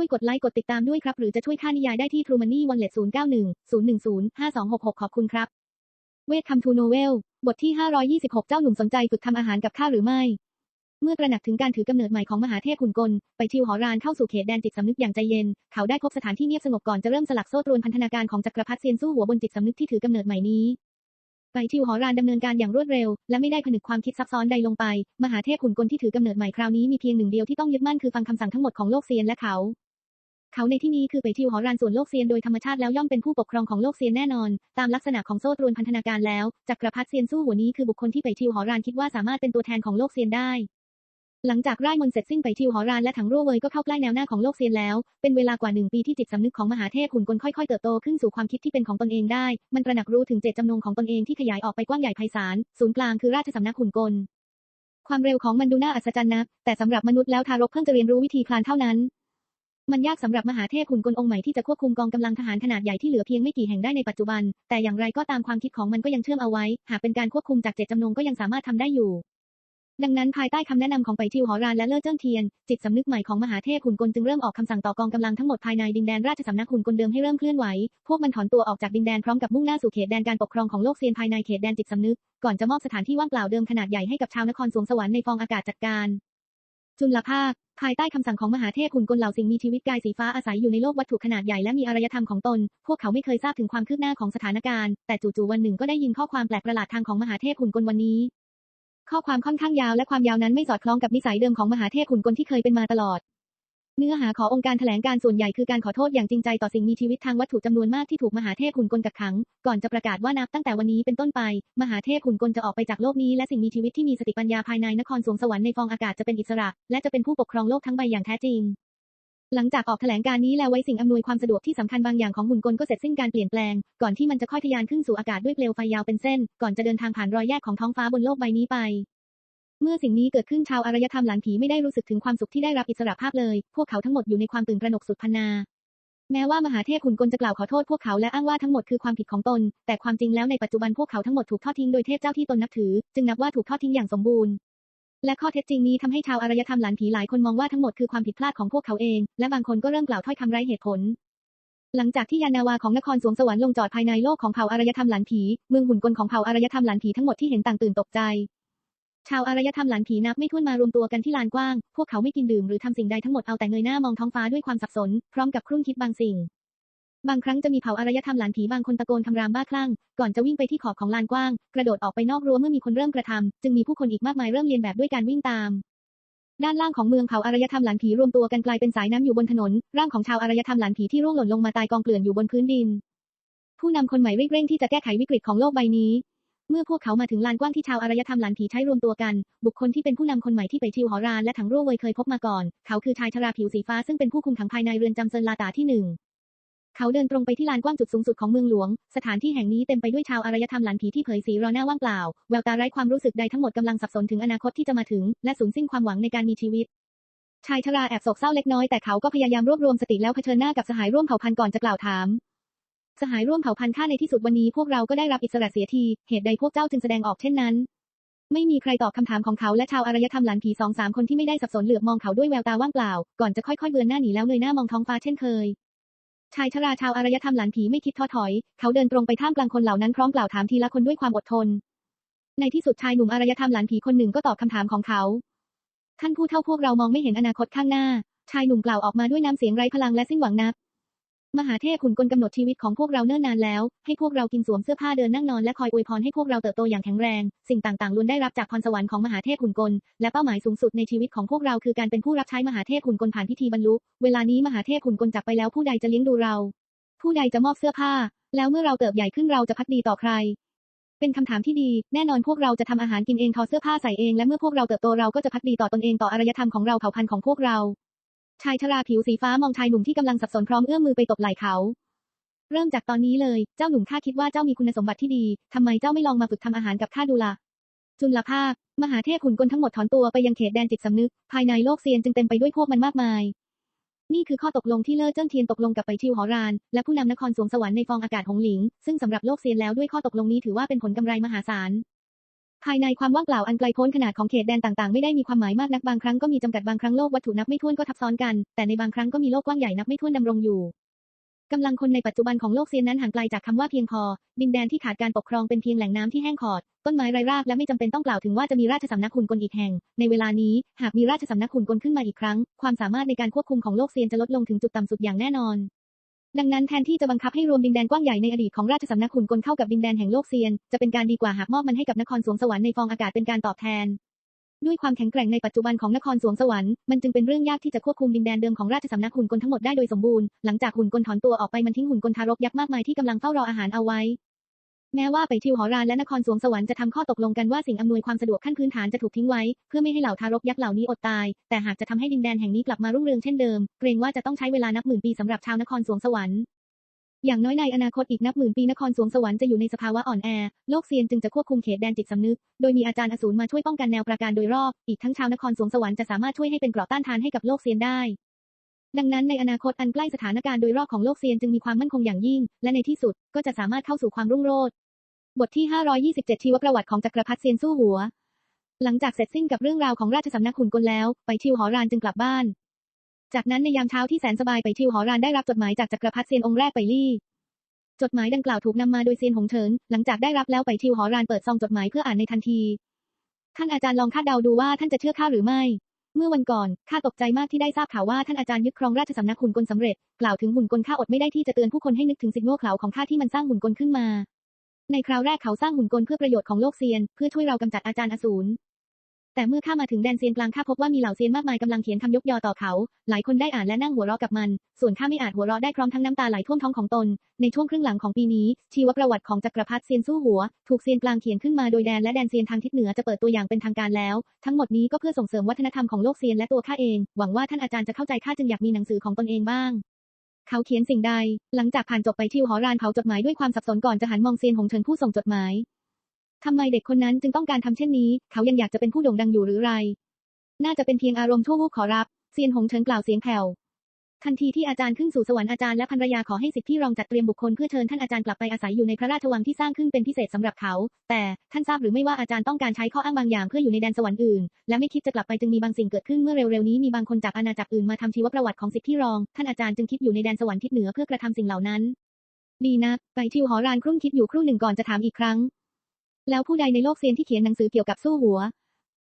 ช่วยกดไลค์กดติดตามด้วยครับ หรือจะช่วยค่านิยายได้ที่ True Money Wallet 091 010 5266 ขอบคุณครับ เวทคัมทูโนเวล บทที่ 526 เจ้าหนุ่มสนใจฝึกทำอาหารกับข้าหรือไม่ เมื่อตระหนักถึงการถือกำเนิดใหม่ของมหาเทพขุนกล ไปชิวหอรานเข้าสู่เขตแดนจิตสำนึกอย่างใจเย็น เขาได้พบสถานที่เงียบสงบก่อนจะเริ่มสลักโซ่ตรวนพันธนาการของจักรพรรดิเซียนสู้หัวบนจิตสำนึกที่ถือกำเนิดใหม่นี้ไปชิวหอรานดำเนินการอย่างรวดเร็ว และไม่ได้ผนึกความคิดซับซ้อนใดลงไป มหาเทพขุนกลที่ถือกำเนิดใหม่คราวนี้มีเพียงหนึ่งเดียวที่ต้องยึดมั่นคือฟังคำสั่งทั้งหมดของโลกเซียนและเขา เขาในที่นี้คือไปทิวหอรานส่วนโลกเซียนโดยธรรมชาติแล้วย่อมเป็นผู้ปกครองของโลกเซียนแน่นอน ตามลักษณะของโซ่ตรวนพันธนาการแล้วจักรพรรดิเซียนสู้หัวนี้คือบุคคลที่ไปทิวหอรานคิดว่าสามารถเป็นตัวแทนของโลกเซียนได้หลังจากไร่มนเสร็จสิ้นไปทิวหอรานและถังรั่วเวยก็เข้าใกล้แนวหน้าของโลกเซียนแล้ว เป็นเวลากว่าหนึ่งปีที่จิตสำนึกของมหาเทพขุนกลค่อยๆเติบโตขึ้นสู่ความคิดที่เป็นของตนเองได้ มันตระหนักรู้ถึงเจตจำนงของตนเองที่ขยายออกไปกว้างใหญ่ไพศาล ศูนย์กลางคือราชสำนักขุนกล ความเร็วของมันดูน่าอัศจรรย์นักแต่สำหรับมนุษย์แล้วทารกเพิ่งจะเรียนรู้วิธีคลานเท่านั้น มันยากสำหรับมหาเทพขุนกลองค์ใหม่ที่จะควบคุมกองกำลังทหารขนาดใหญ่ที่เหลือเพียงไม่กี่แห่งได้ในปัจจุบัน แต่อย่างไรก็ตามความคิดของมันก็ยังเชื่อมเอาไว้ หากเป็นการควบคุมจากเจตจำนงก็ยังสามารถทำได้อยู่ ดังนั้นภายใต้คำแนะนำของไปทิวหอรานและเล่อเจิ้งเทียน จิตสำนึกใหม่ของมหาเทพขุนกลจึงเริ่มออกคำสั่งต่อกองกำลังทั้งหมดภายในดินแดนราชสำนักขุนกลเดิมให้เริ่มเคลื่อนไหว พวกมันถอนตัวออกจากดินแดนพร้อมกับมุ่งหน้าสู่เขตแดนการปกครองของโลกเซียนภายในเขตแดนจิตสำนึก ก่อนจะมอบสถานที่ว่างเปล่าเดิมขนาดใหญ่ให้กับชาวนครสวงสวรรค์ในฟองอากาศจัดการ จุลภาค ภายใต้คำสั่งของมหาเทพขุนกลเหล่าสิ่งมีชีวิตกายสีฟ้าอาศัยอยู่ในโลกวัตถุขนาดใหญ่และมีอารยธรรมของตน พวกเขาไม่เคยทราบถึงความคืบหน้าของสถานการณ์ แต่จู่ๆวันหนึ่งก็ได้ยินข้อความแปลกประหลาดทางของมหาเทพขุนกลวันนี้ ข้อความค่อนข้างยาวและความยาวนั้นไม่สอดคล้องกับนิสัยเดิมของมหาเทพขุนกลที่เคยเป็นมาตลอด เนื้อหาขององค์การแถลงการส่วนใหญ่คือการขอโทษอย่างจริงใจต่อสิ่งมีชีวิตทางวัตถุจำนวนมากที่ถูกมหาเทพขุนกลกักขัง ก่อนจะประกาศว่านับตั้งแต่วันนี้เป็นต้นไป มหาเทพขุนกลจะออกไปจากโลกนี้และสิ่งมีชีวิตที่มีสติปัญญาภายในนครสวงสวรรค์ในฟองอากาศจะเป็นอิสระ และจะเป็นผู้ปกครองโลกทั้งใบอย่างแท้จริง หลังจากออกแถลงการนี้แล้วไว้สิ่งอำนวยความสะดวกที่สำคัญบางอย่างของหุ่นกลก็เสร็จสิ้นการเปลี่ยนแปลง ก่อนที่มันจะค่อยทะยานขึ้นสู่อากาศด้วยเปลวไฟยาวเป็นเส้น ก่อนจะเดินทางผ่านรอยแยกของท้องฟ้าบนโลกใบนี้ไป เมื่อสิ่งนี้เกิดขึ้นชาวอารยธรรมหลานผีไม่ได้รู้สึกถึงความสุขที่ได้รับอิสระภาพเลย พวกเขาทั้งหมดอยู่ในความตื่นตระหนกสุดพนา แม้ว่ามหาเทพขุนกลจะกล่าวขอโทษพวกเขาและอ้างว่าทั้งหมดคือความผิดของตน แต่ความจริงแล้วในปัจจุบันพวกเขาทั้งหมดถูกทอดทิ้งโดยเทพเจ้าที่ตนนับถือ จึงนับว่าถูกทอดทิ้งอย่างสมบูรณ์ และข้อเท็จจริงนี้ทำให้ชาวอารยธรรมหลานผีหลายคนมองว่าทั้งหมดคือความผิดพลาดของพวกเขาเอง และบางคนก็เริ่มกล่าวถ้อยคำไร้เหตุผลหลังจากที่ยานนาวาของนครสวงสวรรค์ลงจอดภายในโลกของเผ่าอารยธรรมหลานผีเมืองหุ่นกลของเผ่าอารยธรรมหลานผีทั้งหมดที่เห็นต่างตื่นตกใจ ชาวอารยธรรมหลานผีนับไม่ถ้วนมารวมตัวกันที่ลานกว้าง พวกเขาไม่กินดื่มหรือทำสิ่งใดทั้งหมดเอาแต่เงยหน้ามองท้องฟ้าด้วยความสับสน พร้อมกับครุ่นคิดบางสิ่ง บางครั้งจะมีเผ่าอารยธรรมหลานผีบางคนตะโกนคำรามบ้าคลั่ง ก่อนจะวิ่งไปที่ขอบของลานกว้าง กระโดดออกไปนอกรั้วเมื่อมีคนเริ่มกระทำจึงมีผู้คนอีกมากมายเริ่มเรียนแบบด้วยการวิ่งตามด้านล่างของเมืองเผ่าอารยธรรมหลานผีรวมตัวกันกลายเป็นสายน้ำอยู่บนถนน ร่างของชาวอารยธรรมหลานผีที่ร่วงหล่นลงมาตายกองเกลื่อนอยู่บนพื้นดิน ผู้นำคนใหม่รีบเร่งที่จะแก้ไขวิกฤตของโลกใบนี้ เมื่อพวกเขามาถึงลานกว้างที่ชาวอารยธรรมหลานผีใช้รวมตัวกัน บุคคลที่เป็นผู้นำคนใหม่ที่ไปชิวหอรานและถังรั่วเวยเคยพบมาก่อน เขาคือชายชราผิวสีฟ้าซึ่งเป็นผู้คุมขังภายในเรือนจำเซินลาตาที่หนึ่งเขาเดินตรงไปที่ลานกว้างจุดสูงสุดของเมืองหลวง สถานที่แห่งนี้เต็มไปด้วยชาวอารยธรรมหลานผีที่เผยสีรอหน้าว่างเปล่า แววตาไร้ความรู้สึกใดทั้งหมดกำลังสับสนถึงอนาคตที่จะมาถึง และสูญสิ้นความหวังในการมีชีวิต ชายชราแอบโศกเศร้าเล็กน้อยแต่เขาก็พยายามรวบรวมสติแล้วเผชิญหน้ากับสหายร่วมเผ่าพันธุ์ก่อนจะกล่าวถาม สหายร่วมเผ่าพันธุ์ข้าในที่สุดวันนี้พวกเราก็ได้รับอิสระเสียที เหตุใดพวกเจ้าจึงแสดงออกเช่นนั้น ไม่มีใครตอบคำถามของเขาและชาวอารยธรรมหลานผีสองสามคนที่ไม่ได้สับสนเหลือบมองเขาด้วยแววตาว่างเปล่า ก่อนจะค่อยๆเบือนหน้าหนีแล้วเงยหน้ามองท้องฟ้าเช่นเคย ชายชราชาวอารยธรรมหลานผีไม่คิดท้อถอย เขาเดินตรงไปท่ามกลางคนเหล่านั้นพร้อมกล่าวถามทีละคนด้วยความอดทน ในที่สุดชายหนุ่มอารยธรรมหลานผีคนหนึ่งก็ตอบคำถามของเขา ท่านผู้เท่าพวกเรามองไม่เห็นอนาคตข้างหน้า ชายหนุ่มกล่าวออกมาด้วยน้ำเสียงไร้พลังและสิ้นหวังนัก มหาเทพขุนกลกำหนดชีวิตของพวกเราเนิ่นนานแล้ว ให้พวกเรากินสวมเสื้อผ้าเดินนั่งนอนและคอยอวยพรให้พวกเราเติบโตอย่างแข็งแรง สิ่งต่างๆล้วนได้รับจากพรสวรรค์ของมหาเทพขุนกล และเป้าหมายสูงสุดในชีวิตของพวกเราคือการเป็นผู้รับใช้มหาเทพขุนกลผ่านพิธีบรรลุ เวลานี้มหาเทพขุนกลจากไปแล้วผู้ใดจะเลี้ยงดูเรา ผู้ใดจะมอบเสื้อผ้า แล้วเมื่อเราเติบใหญ่ขึ้นเราจะพักดีต่อใคร เป็นคำถามที่ดี แน่นอนพวกเราจะทำอาหารกินเองทอเสื้อผ้าใส่เองและเมื่อพวกเราเติบโตเราก็จะพักดีต่อตนเองต่ออารยธรรมของเราเผ่าพันธุ์ของพวกเรา ชายชราผิวสีฟ้ามองชายหนุ่มที่กำลังสับสนพร้อมเอื้อมมือไปตบไหล่เขา เริ่มจากตอนนี้เลย เจ้าหนุ่มข้าคิดว่าเจ้ามีคุณสมบัติที่ดี ทำไมเจ้าไม่ลองมาฝึกทำอาหารกับข้าดูล่ะ จุลภาค มหาเทพขุนกลทั้งหมดถอนตัวไปยังเขตแดนจิตสำนึก ภายในโลกเซียนจึงเต็มไปด้วยพวกมันมากมาย นี่คือข้อตกลงที่เล่อเจิ้งเทียนตกลงกับไปชิวหอราน และผู้นำนครสวงสวรรค์ในฟองอากาศหงหลิง ซึ่งสำหรับโลกเซียนแล้วด้วยข้อตกลงนี้ถือว่าเป็นผลกำไรมหาศาล ภายในความว่างเปล่าอันไกลโพ้นขนาดของเขตแดนต่างๆ ไม่ได้มีความหมายมากนักบางครั้งก็มีจำกัดบางครั้งโลกวัตถุนับไม่ถ้วนก็ทับซ้อนกัน แต่ในบางครั้งก็มีโลกกว้างใหญ่นับไม่ถ้วนดำรงอยู่กำลังคนในปัจจุบันของโลกเซียนนั้นห่างไกลจากคำว่าเพียงพอ ดินแดนที่ขาดการปกครองเป็นเพียงแหล่งน้ำที่แห้งขอด ต้นไม้ไร้รากและไม่จำเป็นต้องกล่าวถึงว่าจะมีราชสำนักหุ่นกลอีกแห่ง ในเวลานี้ หากมีราชสำนักหุ่นกลขึ้นมาอีกครั้ง ความสามารถในการควบคุมของโลกเซียนจะลดลงถึงจุดต่ำสุดอย่างแน่นอน ดังนั้นแทนที่จะบังคับให้รวมดินแดนกว้างใหญ่ในอดีตของราชสำนักขุนกลเข้ากับดินแดนแห่งโลกเซียน จะเป็นการดีกว่าหากมอบมันให้กับนครสวงสวรรค์ในฟองอากาศเป็นการตอบแทน ด้วยความแข็งแกร่งในปัจจุบันของนครสวงสวรรค์มันจึงเป็นเรื่องยากที่จะควบคุมดินแดนเดิมของราชสำนักขุนกลทั้งหมดได้โดยสมบูรณ์ หลังจากหุ่นกลถอนตัวออกไปมันทิ้งหุ่นกลทารกยักษ์มากมายที่กำลังเฝ้ารออาหารเอาไว้ แม้ว่าไปทิวหอรานและนครสวงสวรรค์จะทำข้อตกลงกันว่าสิ่งอำนวยความสะดวกขั้นพื้นฐานจะถูกทิ้งไว้ เพื่อไม่ให้เหล่าทารกยักษ์เหล่านี้อดตาย แต่หากจะทำให้ดินแดนแห่งนี้กลับมารุ่งเรืองเช่นเดิม เกรงว่าจะต้องใช้เวลานับหมื่นปีสำหรับชาวนครสวงสวรรค์อย่างน้อยในอนาคตอีกนับหมื่นปีนครสวงสวรรค์จะอยู่ในสภาวะอ่อนแอ โลกเซียนจึงจะควบคุมเขตแดนจิตสำนึก โดยมีอาจารย์อสูรมาช่วยป้องกันแนวประการโดยรอบ อีกทั้งชาวนครสวงสวรรค์จะสามารถช่วยให้เป็นเกราะต้านทานให้กับโลกเซียนได้ ดังนั้นในอนาคตอันใกล้สถานการณ์โดยรอบของโลกเซียนจึงมีความมั่นคงอย่างยิ่ง และในที่สุดก็จะสามารถเข้าสู่ความรุ่งโรจน์บทที่ 527 ชีวประวัติของจักรพรรดิเซียนสู้หัว หลังจากเสร็จสิ้นกับเรื่องราวของราชสำนักขุนกลแล้ว ไปทิวหอรานจึงกลับบ้าน จากนั้นในยามเช้าที่แสนสบายไปทิวหอรานได้รับจดหมายจากจักรพรรดิเซียนองค์แรกไปลี่จดหมายดังกล่าวถูกนำมาโดยเซียนหงเฉิน หลังจากได้รับแล้วไปทิวหอรานเปิดซองจดหมายเพื่ออ่านในทันที ท่านอาจารย์ลองคาดเดาดูว่าท่านจะเชื่อข้าหรือไม่ เมื่อวันก่อนข้าตกใจมากที่ได้ทราบข่าวว่าท่านอาจารย์ยึดครองราชสำนักหุ่นกลสำเร็จ กล่าวถึงหุ่นกลข้าอดไม่ได้ที่จะเตือนผู้คนให้นึกถึงสิ่งโง่เขลาของข้าที่มันสร้างหุ่นกลขึ้นมา ในคราวแรกเขาสร้างหุ่นกลเพื่อประโยชน์ของโลกเซียน เพื่อช่วยเรากำจัดอาจารย์อสูร แต่เมื่อข้ามาถึงแดนเซียนกลางข้าพบว่ามีเหล่าเซียนมากมายกำลังเขียนคำยกยอต่อเขา หลายคนได้อ่านและนั่งหัวเราะกับมัน ส่วนข้าไม่อาจหัวเราะได้พร้อมทั้งน้ำตาไหลท่วมท้องของตน ในช่วงครึ่งหลังของปีนี้ ชีวประวัติของจักรพรรดิเซียนสู้หัว ถูกเซียนกลางเขียนขึ้นมาโดยแดนและแดนเซียนทางทิศเหนือจะเปิดตัวอย่างเป็นทางการแล้ว ทั้งหมดนี้ก็เพื่อส่งเสริมวัฒนธรรมของโลกเซียนและตัวข้าเอง หวังว่าท่านอาจารย์จะเข้าใจข้าจึงอยากมีหนังสือของตนเองบ้างเขาเขียนสิ่งใด หลังจากผ่านจบไปทิวหอรานเผาจดหมายด้วยความสับสนก่อนจะหันมองเซียนหงเฉินผู้ส่งจดหมาย ทำไมเด็กคนนั้นจึงต้องการทำเช่นนี้ เขายังอยากจะเป็นผู้โด่งดังอยู่หรือไร น่าจะเป็นเพียงอารมณ์ชั่ววูบขอรับ เซียนหงเฉินกล่าวเสียงแผ่ว ทันทีที่อาจารย์ขึ้นสู่สวรรค์อาจารย์และภรรยาขอให้สิทธิรองจัดเตรียมบุคคลเพื่อเชิญท่านอาจารย์กลับไปอาศัยอยู่ในพระราชวังที่สร้างขึ้นเป็นพิเศษสำหรับเขา แต่ท่านทราบหรือไม่ว่าอาจารย์ต้องการใช้ข้ออ้างบางอย่างเพื่ออยู่ในแดนสวรรค์อื่น และไม่คิดจะกลับไปจึงมีบางสิ่งเกิดขึ้นเมื่อเร็วๆนี้มีบางคนจากอาณาจักรอื่นมาทำชีวประวัติของสิทธิรอง ท่านอาจารย์จึงคิดอยู่ในแดนสวรรค์ทิศเหนือเพื่อกระทำสิ่งเหล่านั้นดีนักไปทิวหอรานครุ่นคิดอยู่ครู่หนึ่งก่อนจะถามอีกครั้ง แล้วผู้ใดในโลกเซียนที่เขียนหนังสือเกี่ยวกับสู้หัว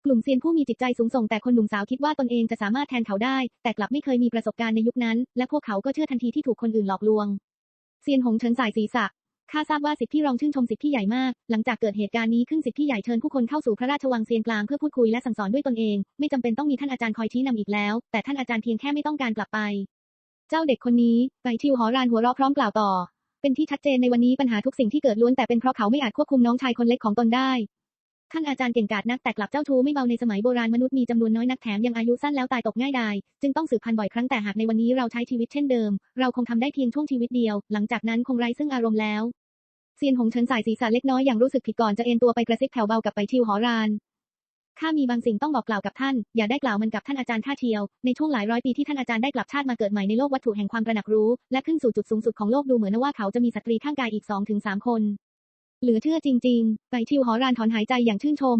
กลุ่มเซียนผู้มีจิตใจสูงส่งแต่คนหนุ่มสาวคิดว่าตนเองจะสามารถแทนเขาได้ แต่กลับไม่เคยมีประสบการณ์ในยุคนั้น และพวกเขาก็เชื่อทันทีที่ถูกคนอื่นหลอกลวง เซียนหงเฉินสายศีรษะข้าทราบว่าสิทธิพี่รองชื่นชมสิทธิพี่ใหญ่มาก หลังจากเกิดเหตุการณ์นี้ขึ้นสิทธิพี่ใหญ่เชิญผู้คนเข้าสู่พระราชวังเซียนกลางเพื่อพูดคุยและสั่งสอนด้วยตนเอง ไม่จำเป็นต้องมีท่านอาจารย์คอยชี้นำอีกแล้ว แต่ท่านอาจารย์เพียงแค่ไม่ต้องการกลับไป เจ้าเด็กคนนี้ไปทิวหอรานหัวเราะพร้อมกล่าวต่อ เป็นที่ชัดเจนในวันนี้ปัญหาทุกสิ่งที่เกิดล้วนแต่เป็นเพราะเขาไม่อาจควบคุมน้องชายคนเล็กของตนได้ ท่านอาจารย์เก่งกาจนักแต่กลับเจ้าชู้ไม่เบาในสมัยโบราณมนุษย์มีจำนวนน้อยนักแถมยังอายุสั้นแล้วตายตกง่ายดายจึงต้องสืบพันธุ์บ่อยครั้งแต่หากในวันนี้เราใช้ชีวิตเช่นเดิม เราคงทำได้เพียงช่วงชีวิตเดียว หลังจากนั้นคงไร้ซึ่งอารมณ์แล้วเซียนหงเฉินสายศีรษะเล็กน้อยอย่างรู้สึกผิดก่อนจะเอ็นตัวไปกระซิบแผ่วเบากับไปทิวหอราน ข้ามีบางสิ่งต้องบอกกล่าวกับท่าน อย่าได้กล่าวมันกับท่านอาจารย์ท่าเทียว ในช่วงหลายร้อยปีที่ท่านอาจารย์ได้กลับชาติมาเกิดใหม่ในโลกวัตถุแห่งความตระหนักรู้ และขึ้นสู่จุดสูงสุดของโลกดูเหมือนว่าเขาจะมีสตรีข้างกายอีกสองถึงสามคน เหลือเชื่อจริงๆไปทิวหอรานถอนหายใจอย่างชื่นชม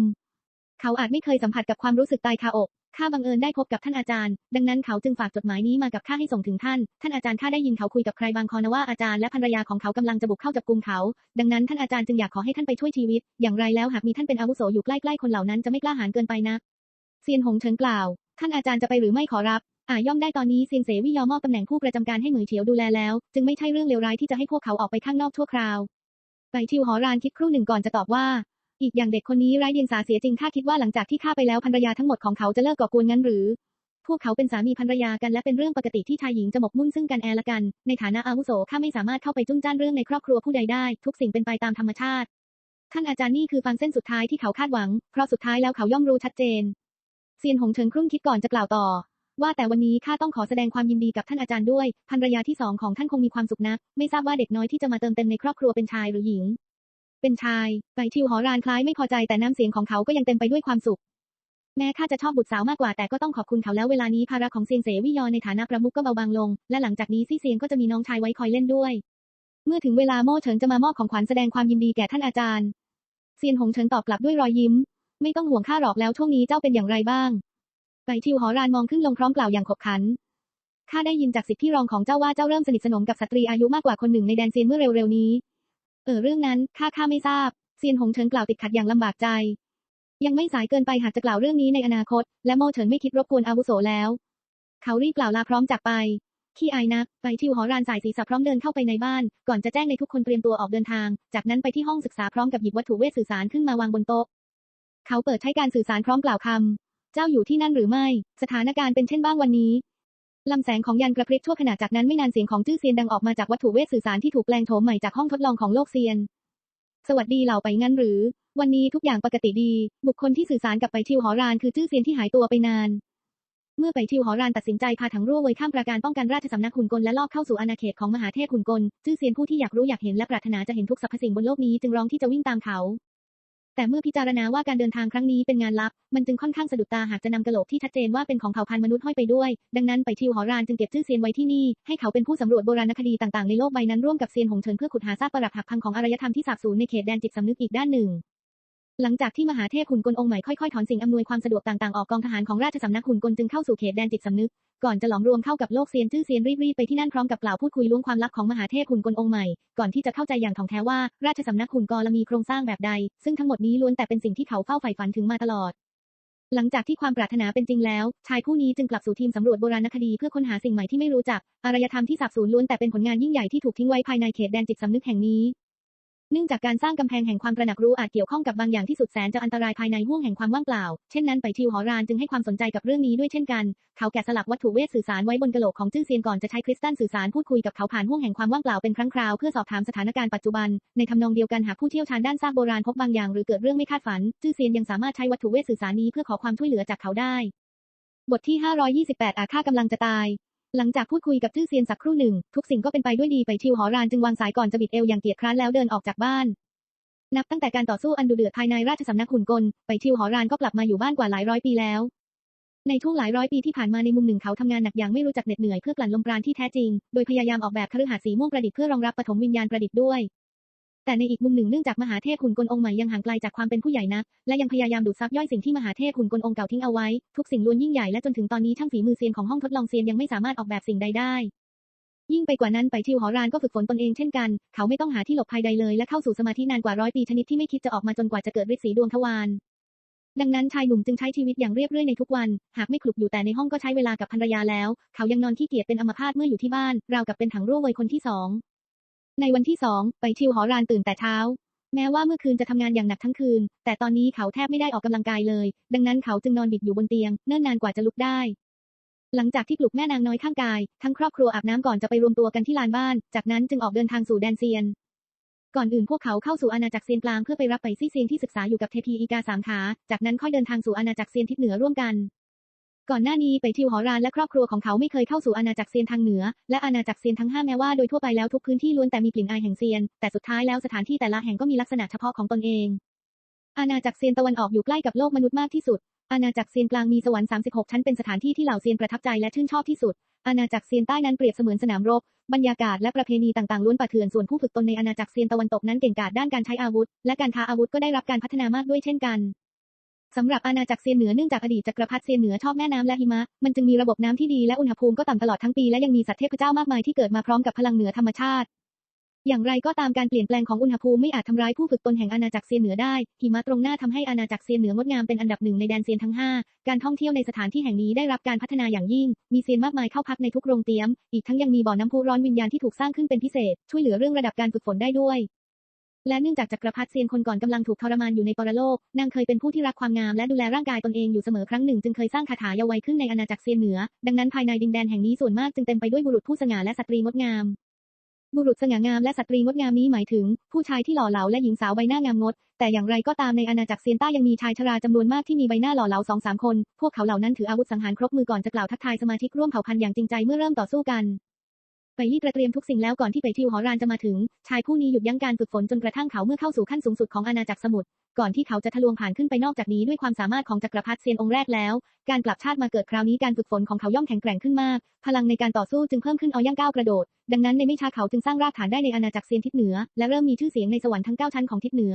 เขาอาจไม่เคยสัมผัสกับความรู้สึกตายคาอก ข้าบังเอิญได้พบกับท่านอาจารย์ ดังนั้นเขาจึงฝากจดหมายนี้มากับข้าให้ส่งถึงท่าน ท่านอาจารย์ข้าได้ยินเขาคุยกับใครบางคนนะว่าอาจารย์และภรรยาของเขากำลังจะบุกเข้าจับกุมเขา ดังนั้นท่านอาจารย์จึงอยากขอให้ท่านไปช่วยชีวิต อย่างไรแล้วหากมีท่านเป็นอาวุโสอยู่ใกล้ๆคนเหล่านั้นจะไม่กล้าหาญเกินไปนะเซียนหงเฉินกล่าว ท่านอาจารย์จะไปหรือไม่ขอรับอาย่อมได้ตอนนี้เซียนเสวิยอมมอบตำแหน่งผู้ประจำการให้เหมยเฉียวดูแลแล้ว จึงไม่ใช่เรื่องเลวร้ายที่จะให้พวกเขาออกไปข้างนอกชั่วคราวไปทิวหอรานคิดครู่หนึ่งก่อนจะตอบว่า อีกอย่างเด็กคนนี้ไร้เดียงสาเสียจริงข้าคิดว่าหลังจากที่ข้าไปแล้วภรรยาทั้งหมดของเขาจะเลิกก่อกวนงั้นหรือ พวกเขาเป็นสามีภรรยากันและเป็นเรื่องปกติที่ชายหญิงจะหมกมุ่นซึ่งกันแอละกัน ในฐานะอาวุโสข้าไม่สามารถเข้าไปจุ้นจ้านเรื่องในครอบครัวผู้ใดได้ ทุกสิ่งเป็นไปตามธรรมชาติ ท่านอาจารย์นี่คือฟังเส้นสุดท้ายที่เขาคาดหวัง เพราะสุดท้ายแล้วเขาย่อมรู้ชัดเจนเซียนหงเฉินครุ่นคิดก่อนจะกล่าวต่อ ว่าแต่วันนี้ข้าต้องขอแสดงความยินดีกับท่านอาจารย์ด้วยภรรยาที่สองของท่านคงมีความสุขนัก ไม่ทราบว่าเด็กน้อยที่จะมาเติมเต็มในครอบครัวเป็นชายหรือหญิง เป็นชาย ไปทิวหอรานคล้ายไม่พอใจแต่น้ำเสียงของเขาก็ยังเต็มไปด้วยความสุข แม้ข้าจะชอบบุตรสาวมากกว่าแต่ก็ต้องขอบคุณเขาแล้วเวลานี้ภาระของเซียงเสวิยอในฐานะประมุขก็เบาบางลง และหลังจากนี้ซี่เซียงก็จะมีน้องชายไว้คอยเล่นด้วย เมื่อถึงเวลาโม่เฉินจะมามอบของขวัญแสดงความยินดีแก่ท่านอาจารย์เซียนหงเฉินตอบกลับด้วยรอยยิ้ม ไม่ต้องห่วงข้าหรอกแล้วช่วงนี้เจ้าเป็นอย่างไรบ้างไปชิวหอรานมองขึ้นลงพร้อมกล่าวอย่างขบขันข้าได้ยินจากสิทธิรองของเจ้าว่าเจ้าเริ่มสนิทสนมกับสตรีอายุมากกว่าคนหนึ่งในแดนเซียนเมื่อเร็วๆนี้ เออเรื่องนั้นข้าข้าไม่ทราบเซียนหงเฉินกล่าวติดขัดอย่างลำบากใจ ยังไม่สายเกินไปหากจะกล่าวเรื่องนี้ในอนาคต และโมเฉินไม่คิดรบกวนอาวุโสแล้ว เขารีบกล่าวลาพร้อมจากไปขี้อายนัก ไปทิวหอรานสายศีรษะพร้อมเดินเข้าไปในบ้าน ก่อนจะแจ้งในทุกคนเตรียมตัวออกเดินทาง จากนั้นไปที่ห้องศึกษาพร้อมกับหยิบวัตถุเวทสื่อสารขึ้นมาวางบนโต๊ะ เขาเปิดใช้การสื่อสารพร้อมกล่าวคำ เจ้าอยู่ที่นั่นหรือไม่ สถานการณ์เป็นเช่นบ้างวันนี้ ลำแสงของยันกระพริบชั่วขณะจากนั้นไม่นานเสียงของจื้อเซียนดังออกมาจากวัตถุเวทสื่อสารที่ถูกแปลงโฉมใหม่จากห้องทดลองของโลกเซียน สวัสดีเหล่าไปงั้นหรือ วันนี้ทุกอย่างปกติดี บุคคลที่สื่อสารกับไปทิวหอรานคือจื้อเซียนที่หายตัวไปนาน เมื่อไปทิวหอรานตัดสินใจพาถังรั่วเวยข้ามประการป้องกันราชสำนักขุนกลและลอบเข้าสู่อาณาเขตของมหาเทพขุนกลจื้อเซียนผู้ที่อยากรู้อยากเห็นและปรารถนาจะเห็นทุกสรรพสิ่งบนโลกนี้จึงร้องที่จะวิ่งตามเขา แต่เมื่อพิจารณาว่าการเดินทางครั้งนี้เป็นงานลับ มันจึงค่อนข้างสะดุดตาหากจะนำกระโหลกที่ชัดเจนว่าเป็นของเผ่าพันธุ์มนุษย์ห้อยไปด้วย ดังนั้นไปทิวหอรานจึงเก็บชื่อเซียนไว้ที่นี่ ให้เขาเป็นผู้สำรวจโบราณคดีต่างๆในโลกใบนั้นร่วมกับเซียนหงเฉินเพื่อขุดหาซากปรักหักพังของอารยธรรมที่สาบสูญในเขตแดนจิตสำนึกอีกด้านหนึ่ง หลังจากที่มหาเทพขุนกลองค์ใหม่ค่อยๆถอนสิ่งอำนวยความสะดวกต่างๆออกกองทหารของราชสำนักขุนกลจึงเข้าสู่เขตแดนจิตสำนึก ก่อนจะหลอมรวมเข้ากับโลกเซียนจื้อเซียนรีบๆไปที่นั่นพร้อมกับกล่าวพูดคุยล้วงความลับของมหาเทพขุนกลองค์ใหม่ ก่อนที่จะเข้าใจอย่างถ่องแท้ว่าราชสำนักขุนกลมีโครงสร้างแบบใด ซึ่งทั้งหมดนี้ล้วนแต่เป็นสิ่งที่เขาเฝ้าใฝ่ฝันถึงมาตลอดหลังจากที่ความปรารถนาเป็นจริงแล้ว ชายผู้นี้จึงกลับสู่ทีมสำรวจโบราณคดีเพื่อค้นหาสิ่งใหม่ที่ไม่รู้จัก อารยธรรมที่สาบสูญล้วนแต่เป็นผลงานยิ่งใหญ่ที่ถูกทิ้งไว้ภายในเขตแดนจิตสำนึกแห่งนี้ เนื่องจากการสร้างกำแพงแห่งความตระหนักรู้อาจเกี่ยวข้องกับบางอย่างที่สุดแสนจะอันตรายภายในห้วงแห่งความว่างเปล่า เช่นนั้นไปทิวหอรานจึงให้ความสนใจกับเรื่องนี้ด้วยเช่นกัน เขาแกะสลักวัตถุเวทสื่อสารไว้บนกระโหลกของจื้อเซียนก่อนจะใช้คริสตัลสื่อสารพูดคุยกับเขาผ่านห้วงแห่งความว่างเปล่าเป็นครั้งคราวเพื่อสอบถามสถานการณ์ปัจจุบัน ในทำนองเดียวกันหากผู้เชี่ยวชาญด้านซากโบราณพบบางอย่างหรือเกิดเรื่องไม่คาดฝันจื้อเซียนยังสามารถใช้วัตถุเวทสื่อสารนี้เพื่อขอความช่วยเหลือจากเขาได้ บทที่ 528 อาค่ากำลังจะตาย หลังจากพูดคุยกับชื่อเซียนสักครู่หนึ่ง ทุกสิ่งก็เป็นไปด้วยดีไปทิวหอรานจึงวางสายก่อนจะบิดเอวอย่างเกียจคร้านแล้วเดินออกจากบ้าน นับตั้งแต่การต่อสู้อันดุเดือดภายในราชสำนักขุนกล ไปทิวหอรานก็กลับมาอยู่บ้านกว่าหลายร้อยปีแล้ว ในช่วงหลายร้อยปีที่ผ่านมาในมุมหนึ่งเขาทำงานหนักอย่างไม่รู้จักเหน็ดเหนื่อยเพื่อกลั่นลมปราณที่แท้จริง โดยพยายามออกแบบคฤหาสน์สีม่วงประดิษฐ์เพื่อรองรับปฐมวิญญาณประดิษฐ์ด้วย แต่ในอีกมุมหนึ่งเนื่องจากมหาเทพขุนกลองค์ใหม่ยังห่างไกลจากความเป็นผู้ใหญ่นัก และยังพยายามดูดซับย่อยสิ่งที่มหาเทพขุนกลองค์เก่าทิ้งเอาไว้ ทุกสิ่งล้วนยิ่งใหญ่และจนถึงตอนนี้ช่างฝีมือเซียนของห้องทดลองเซียนยังไม่สามารถออกแบบสิ่งใดได้ ยิ่งไปกว่านั้นไปทิวหอรานก็ฝึกฝนตนเองเช่นกัน เขาไม่ต้องหาที่หลบภัยใดเลยและเข้าสู่สมาธินานกว่าร้อยปีชนิดที่ไม่คิดจะออกมาจนกว่าจะเกิดฤทธิ์สีดวงทวารดังนั้นชายหนุ่มจึงใช้ชีวิตอย่างเรียบเรื่อยในทุกวัน หากไม่คลุกอยู่แต่ในห้องก็ใช้เวลากับภรรยาแล้ว เขายังนอนขี้เกียจเป็นอัมพาตเมื่ออยู่ที่บ้าน ราวกับเป็นถังรั่วเวยคนที่สอง ในวันที่สองไปทิวหอรานตื่นแต่เช้า แม้ว่าเมื่อคืนจะทำงานอย่างหนักทั้งคืน แต่ตอนนี้เขาแทบไม่ได้ออกกำลังกายเลย ดังนั้นเขาจึงนอนบิดอยู่บนเตียง เนิ่นนานกว่าจะลุกได้ หลังจากที่ปลุกแม่นางน้อยข้างกาย ทั้งครอบครัวอาบน้ำก่อนจะไปรวมตัวกันที่ลานบ้าน จากนั้นจึงออกเดินทางสู่แดนเซียน ก่อนอื่นพวกเขาเข้าสู่อาณาจักรเซียนกลางเพื่อไปรับไปซี่เซียนที่ศึกษาอยู่กับเทพีอีกาสามขา จากนั้นค่อยเดินทางสู่อาณาจักรเซียนทิศเหนือร่วมกัน ก่อนหน้านี้ไปทิวหอรานและครอบครัวของเขาไม่เคยเข้าสู่อาณาจักรเซียนทางเหนือ และอาณาจักรเซียนทั้งห้าแม้ว่าโดยทั่วไปแล้วทุกพื้นที่ล้วนแต่มีกลิ่นอายแห่งเซียน แต่สุดท้ายแล้วสถานที่แต่ละแห่งก็มีลักษณะเฉพาะของตนเอง อาณาจักรเซียนตะวันออกอยู่ใกล้กับโลกมนุษย์มากที่สุด อาณาจักรเซียนกลางมีสวรรค์36 ชั้นเป็นสถานที่ที่เหล่าเซียนประทับใจและชื่นชอบที่สุด อาณาจักรเซียนใต้นั้นเปรียบเสมือนสนามรบบรรยากาศและประเพณีต่างๆล้วนป่าเถื่อนส่วนผู้ฝึกตนในอาณาจักรเซียนตะวันตกนั้นเก่งกาจด้านการใช้อาวุธ และการค้าอาวุธก็ได้รับการพัฒนามากด้วยเช่นกัน สำหรับอาณาจักรเซียนเหนือเนื่องจากอดีตจักรพรรดิเซียนเหนือชอบแม่น้ำและหิมะ มันจึงมีระบบน้ำที่ดีและอุณหภูมิก็ต่ำตลอดทั้งปีและยังมีสัตว์เทพเจ้ามากมายที่เกิดมาพร้อมกับพลังเหนือธรรมชาติ อย่างไรก็ตามการเปลี่ยนแปลงของอุณหภูมิไม่อาจทำร้ายผู้ฝึกตนแห่งอาณาจักรเซียนเหนือได้ หิมะตรงหน้าทำให้อาณาจักรเซียนเหนืองดงามเป็นอันดับหนึ่งในแดนเซียนทั้งห้าการท่องเที่ยวในสถานที่แห่งนี้ได้รับการพัฒนาอย่างยิ่ง มีเซียนมากมายเข้าพักในทุกโรงเตี๊ยม อีกทั้งยังมีบ่อน้ำพุร้อนวิญญาณที่ถูกสร้างขึ้นเป็นพิเศษ ช่วยเหลือเรื่องระดับการฝึกฝนได้ด้วย และเนื่องจากจักรพรรดิเซียนคนก่อนกำลังถูกทรมานอยู่ในปรโลก นางเคยเป็นผู้ที่รักความงามและดูแลร่างกายตนเองอยู่เสมอครั้งหนึ่งจึงเคยสร้างคาถาเยาวัยขึ้นในอาณาจักรเซียนเหนือ ดังนั้นภายในดินแดนแห่งนี้ส่วนมากจึงเต็มไปด้วยบุรุษผู้สง่าและสตรีงดงาม บุรุษสง่างามและสตรีงดงามนี้หมายถึง ผู้ชายที่หล่อเหลาและหญิงสาวใบหน้างามงด แต่อย่างไรก็ตามในอาณาจักรเซียนใต้ยังมีชายชราจำนวนมากที่มีใบหน้าหล่อเหลาสองสามคน พวกเขาเหล่านั้นถืออาวุธสังหารครบมือก่อนจะกล่าวทักทายสมาชิกร่วมเผ่าพันธุ์อย่างจริงใจเมื่อเริ่มต่อสู้กัน ไปรีบเตรียมทุกสิ่งแล้วก่อนที่ไปทิวหอรานจะมาถึง ชายผู้นี้หยุดยั้งการฝึกฝนจนกระทั่งเขาเมื่อเข้าสู่ขั้นสูงสุดของอาณาจักรสมุทร ก่อนที่เขาจะทะลวงผ่านขึ้นไปนอกจากนี้ด้วยความสามารถของจักรพรรดิเซียนองค์แรกแล้ว การกลับชาติมาเกิดคราวนี้การฝึกฝนของเขาย่อมแข็งแกร่งขึ้นมาก พลังในการต่อสู้จึงเพิ่มขึ้นเอาย่างก้าวกระโดด ดังนั้นในไม่ช้าเขาจึงสร้างรากฐานได้ในอาณาจักรเซียนทิศเหนือ และเริ่มมีชื่อเสียงในสวรรค์ทั้งเก้าชั้นของทิศเหนือ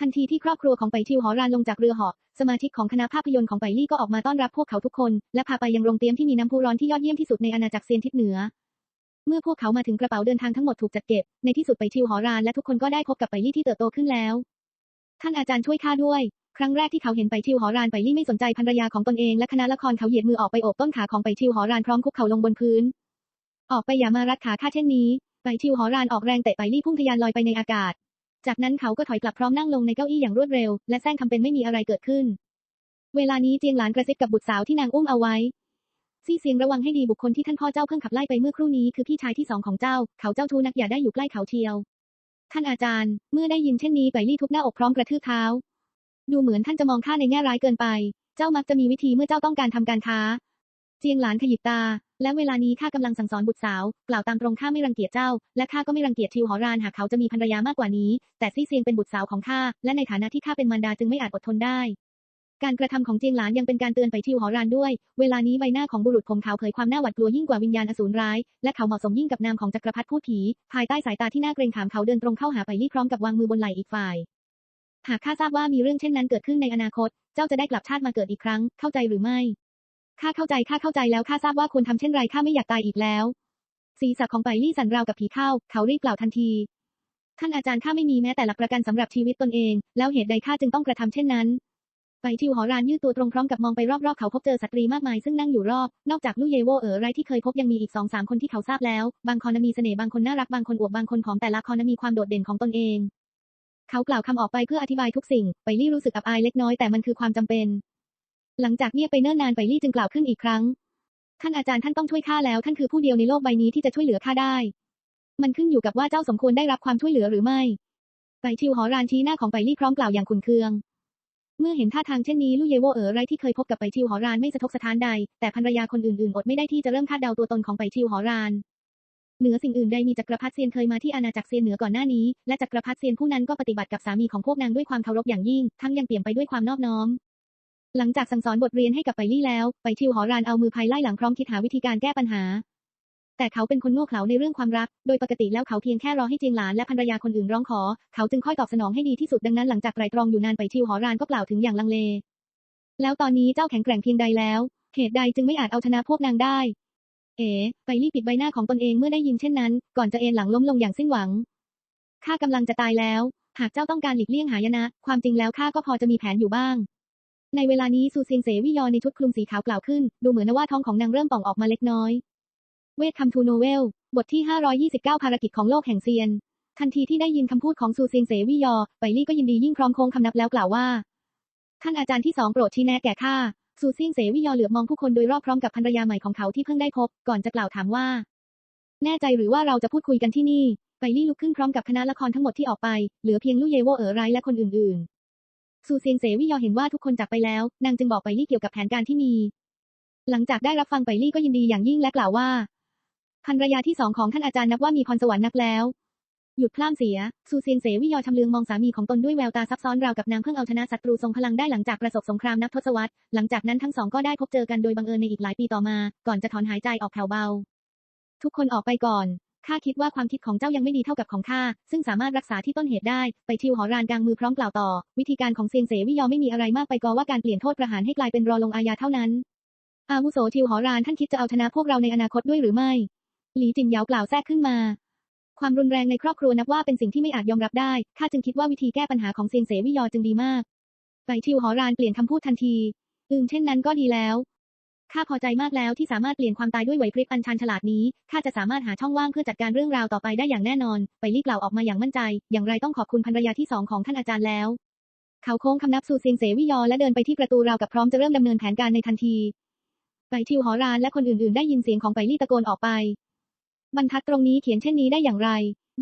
ทันทีที่ครอบครัวของไปชิวหอรานลงจากเรือเหาะ สมาชิกของคณะภาพยนตร์ของไปลี่ก็ออกมาต้อนรับพวกเขาทุกคน และพาไปยังโรงเตรียมที่มีน้ำพุร้อนที่ยอดเยี่ยมที่สุดในอาณาจักรเซียนทิศเหนือ เมื่อพวกเขามาถึงกระเป๋าเดินทางทั้งหมดถูกจัดเก็บ ในที่สุดไปชิวหอราน และทุกคนก็ได้พบกับไปลี่ที่เติบโตขึ้นแล้ว ท่านอาจารย์ช่วยข้าด้วย ครั้งแรกที่เขาเห็นไปชิวหอรานไปลี่ไม่สนใจภรรยาของตนเองและคณะละครเขาเหยียดมือออกไปโอบต้นขาของไปชิวหอรานพร้อมคุกเข่าลงบนพื้น ออกไปอย่ามารัดขาข้าเช่นนี้ ไปชิวหอรานออกแรงเตะไปลี่พุ่งทะยานลอยไปในอากาศ จากนั้นเขาก็ถอยกลับพร้อมนั่งลงในเก้าอี้อย่างรวดเร็ว และแซงทำเป็นไม่มีอะไรเกิดขึ้น เวลานี้เจียงหลานกระซิบกับบุตรสาวที่นางอุ้มเอาไว้ ซี่เสียงระวังให้ดีบุคคลที่ท่านพ่อเจ้าเพิ่งขับไล่ไปเมื่อครู่นี้คือพี่ชายที่สองของเจ้า เขาเจ้าชู้นักอย่าได้อยู่ใกล้เขาเชียว ท่านอาจารย์ เมื่อได้ยินเช่นนี้ไปลี่ทุบหน้าอกพร้อมกระทืบเท้า ดูเหมือนท่านจะมองข้าในแง่ร้ายเกินไป เจ้ามักจะมีวิธีเมื่อเจ้าต้องการทำการค้า เจียงหลานขยิบตา และเวลานี้ข้ากำลังสั่งสอนบุตรสาวกล่าวตามตรงข้าไม่รังเกียจเจ้า และข้าก็ไม่รังเกียจทิวหอรานหากเขาจะมีภรรยามากกว่านี้ แต่ซี่เซียงเป็นบุตรสาวของข้าและในฐานะที่ข้าเป็นมารดาจึงไม่อาจอดทนได้ การกระทำของเจียงหลานยังเป็นการเตือนไปทิวหอรานด้วย เวลานี้ใบหน้าของบุรุษผมขาวเผยความน่าหวาดกลัวยิ่งกว่าวิญญาณอสูรร้าย และเขาเหมาะสมยิ่งกับนามของจักรพรรดิพูดผี ภายใต้สายตาที่น่าเกรงขามเขาเดินตรงเข้าหาไปลี่พร้อมกับวางมือบนไหล่อีกฝ่าย หากข้าทราบว่ามีเรื่องเช่นนั้นเกิดขึ้นในอนาคต เจ้าจะได้กลับชาติมาเกิดอีกครั้ง เข้าใจหรือไม่ ข้าเข้าใจ ข้าเข้าใจแล้ว ข้าทราบว่าควรทำเช่นไร ข้าไม่อยากตายอีกแล้ว ศีรษะของไปลี่สั่นราวกับผีเข้า เขารีบกล่าวทันที ท่านอาจารย์ข้าไม่มีแม้แต่หลักประกันสำหรับชีวิตตนเอง แล้วเหตุใดข้าจึงต้องกระทำเช่นนั้น ไปทิวหอรานยืดตัวตรงพร้อมกับมองไปรอบๆเขาพบเจอสตรีมากมายซึ่งนั่งอยู่รอบ นอกจากลู่เยโวเอ๋อไรที่เคยพบยังมีอีกสองสามคนที่เขาทราบแล้ว บางคนมีเสน่ห์บางคนน่ารักบางคนอวบบางคนผอมแต่ละคนมีความโดดเด่นของตนเอง เขากล่าวคำออกไปเพื่ออธิบายทุกสิ่ง ไปลี่รู้สึกอับอายเล็กน้อยแต่มันคือความจำเป็น หลังจากเงียบไปเนิ่นนานไปลี่จึงกล่าวขึ้นอีกครั้ง ท่านอาจารย์ท่านต้องช่วยข้าแล้วท่านคือผู้เดียวในโลกใบนี้ที่จะช่วยเหลือข้าได้ มันขึ้นอยู่กับว่าเจ้าสมควรได้รับความช่วยเหลือหรือไม่ ไปทิวหอรานชี้หน้าของไปลี่พร้อมกล่าวอย่างขุนเคือง เมื่อเห็นท่าทางเช่นนี้ลู่เยโวเอ๋อไรที่เคยพบกับไปทิวหอรานไม่สะทกสะท้านใด แต่ภรรยาคนอื่นๆ อดไม่ได้ที่จะเริ่มคาดเดาตัวตนของไปทิวหอรานเหนือสิ่งอื่นใดมีจักรพรรดิเซียนเคยมาที่อาณาจักรเซียนเหนือก่อนหน้านี้ และจักรพรรดิเซียนผู้นั้นก็ปฏิบัติกับสามีของพวกนางด้วยความเคารพอย่างยิ่ง ทั้งยังเปี่ยมไปด้วยความนอบน้อม หลังจากสั่งสอนบทเรียนให้กับไปลี่แล้ว ไปทิวหอรานเอามือพายไล่หลังพร้อมคิดหาวิธีการแก้ปัญหา แต่เขาเป็นคนโง่เขลาในเรื่องความรัก โดยปกติแล้วเขาเพียงแค่รอให้เจียงหลานและภรรยาคนอื่นร้องขอ เขาจึงค่อยตอบสนองให้ดีที่สุดดังนั้นหลังจากไตรตรองอยู่นานไปทิวหอรานก็กล่าวถึงอย่างลังเล แล้วตอนนี้เจ้าแข็งแกร่งเพียงใดแล้ว เหตุใดจึงไม่อาจเอาชนะพวกนางได้ เอ๋ไปลี่ปิดใบหน้าของตนเองเมื่อได้ยินเช่นนั้น ก่อนจะเอนหลังล้มลงอย่างสิ้นหวัง ข้ากำลังจะตายแล้ว หากเจ้าต้องการหลีกเลี่ยงหายนะ ความจริงแล้วข้าก็พอจะมีแผนอยู่บ้างในเวลานี้ซูเซียงเสวิยอในชุดคลุมสีขาวกล่าวขึ้น ดูเหมือนว่าท้องของนางเริ่มป่องออกมาเล็กน้อย เวทคัมทูโนเวล บทที่ 529 ภารกิจของโลกแห่งเซียน ทันทีที่ได้ยินคำพูดของซูเซียงเสวิยอ ไปลี่ก็ยินดียิ่งพร้อมโค้งคำนับแล้วกล่าวว่า ท่านอาจารย์ที่สองโปรดชี้แนะแก่ข้า ซูเซียงเสวิยอเหลือบมองผู้คนโดยรอบพร้อมกับภรรยาใหม่ของเขาที่เพิ่งได้พบ ก่อนจะกล่าวถามว่า แน่ใจหรือว่าเราจะพูดคุยกันที่นี่ ไปลี่ลุกขึ้นพร้อมกับคณะละครทั้งหมดที่ออกไป เหลือเพียงลู่เยโวเอ๋อไรและคนอื่นๆ ซูเซียงเสวิยอเห็นว่าทุกคนจากไปแล้ว นางจึงบอกไปลี่เกี่ยวกับแผนการที่มี หลังจากได้รับฟังไปลี่ก็ยินดีอย่างยิ่งและกล่าวว่า ภรรยาที่สองของท่านอาจารย์นับว่ามีพรสวรรค์นักแล้ว หยุดพล่ามเสีย ซูเซียงเสวิยอชำเลืองมองสามีของตนด้วยแววตาซับซ้อนราวกับนางเพิ่งเอาชนะศัตรูทรงพลังได้หลังจากประสบสงครามนับทศวรรษ หลังจากนั้นทั้งสองก็ได้พบเจอกันโดยบังเอิญในอีกหลายปีต่อมา ก่อนจะถอนหายใจออกแผ่วเบา ทุกคนออกไปก่อนข้าคิดว่าความคิดของเจ้ายังไม่ดีเท่ากับของข้า ซึ่งสามารถรักษาที่ต้นเหตุได้ ไปทิวหอรานกลางมือพร้อมกล่าวต่อ วิธีการของเซียงเสวิยอไม่มีอะไรมากไปกว่าการเปลี่ยนโทษประหารให้กลายเป็นรอลงอาญาเท่านั้น อาวุโสทิวหอรานท่านคิดจะเอาชนะพวกเราในอนาคตด้วยหรือไม่ หลีจินเยาวกล่าวแทรกขึ้นมา ความรุนแรงในครอบครัวนับว่าเป็นสิ่งที่ไม่อาจยอมรับได้ ข้าจึงคิดว่าวิธีแก้ปัญหาของเซียงเสวิยอจึงดีมาก ไปทิวหอรานเปลี่ยนคำพูดทันที อืมเช่นนั้นก็ดีแล้ว ข้าพอใจมากแล้วที่สามารถเปลี่ยนความตายด้วยไหวพริบอันชันฉลาดนี้ ข้าจะสามารถหาช่องว่างเพื่อจัดการเรื่องราวต่อไปได้อย่างแน่นอน ไปรีบกล่าวออกมาอย่างมั่นใจ อย่างไรต้องขอบคุณภรรยาที่สองของท่านอาจารย์แล้ว เขาโค้งคำนับสู่เซียงเสวิยอและเดินไปที่ประตูราวกับพร้อมจะเริ่มดำเนินแผนการในทันทีไปทิวหอรานและคนอื่นๆ ได้ยินเสียงของไปลี่ตะโกนออกไป บรรทัดตรงนี้เขียนเช่นนี้ได้อย่างไร